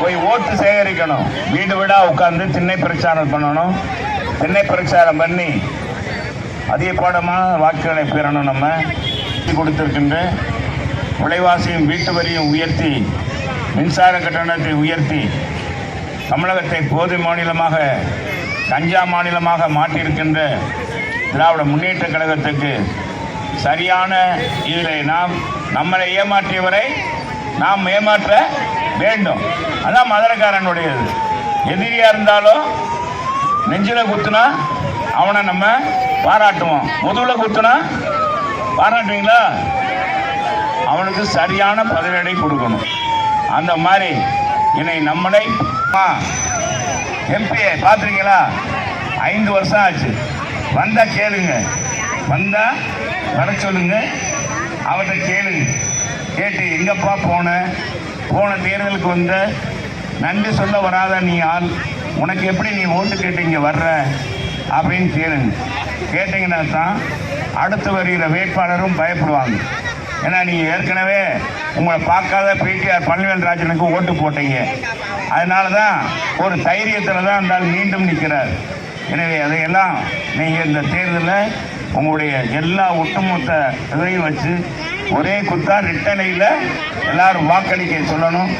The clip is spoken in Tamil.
போய் ஓட்டு சேகரிக்கணும். வீடு வீடா உட்கார்ந்து திண்ணை பிரச்சாரம் பண்ணணும். திண்ணை பிரச்சாரம் பண்ணி அதிகப்படமான வாக்குகளை பெறணும் நம்ம. கொடுத்திருக்கின்ற விலைவாசியும் வீட்டு வரியும் உயர்த்தி மின்சார கட்டணத்தை உயர்த்தி தமிழகத்தை போதை மாநிலமாக கஞ்சா மாநிலமாக மாற்றியிருக்கின்ற திராவிட முன்னேற்ற கழகத்துக்கு சரியான இதில் நாம் நம்மளை ஏமாற்றியவரை நாம் ஏமாற்ற வேண்டும். அதான் மதுரக்காரனுடையது. எதிரியா இருந்தாலும் நெஞ்சில குத்துனா அவனை நம்ம பாராட்டுவோம். முதுகில் குத்துனா பாராட்டுவீங்களா? அவனுக்கு சரியான பதிலடை கொடுக்கணும். அந்த மாதிரி என்னை நம்மளை எம்பி பார்த்துருக்கீங்களா? ஐந்து வருஷம் ஆச்சு. வந்தால் கேளுங்க. வந்தால் வர சொல்லுங்க. அவர்கிட்ட கேளுங்க. கேட்டு எங்கப்பா போன? போன தேர்தலுக்கு வந்த? நன்றி சொல்ல வராத நீ ஆள். உனக்கு எப்படி நீ ஓட்டு கேட்டு இங்கே வர்ற? அப்படின்னு கேளுங்க. கேட்டிங்கன்னா தான் அடுத்து வருகிற வேட்பாளரும் பயப்படுவாங்க. ஏன்னா நீங்கள் ஏற்கனவே உங்களை பார்க்காத பிடிஆர் பழனிவேல் ராஜனுக்கு ஓட்டு போட்டீங்க. அதனால தான் ஒரு தைரியத்தில் தான் இருந்தால் மீண்டும் நிற்கிறார் எனவே அதையெல்லாம் நீங்கள் இந்த தேர்தலில் உங்களுடைய எல்லா ஒட்டுமொத்த இதையும் வச்சு ஒரே குத்தா ரிட்டனையில் எல்லாரும் வாக்களிக்க சொல்லணும்.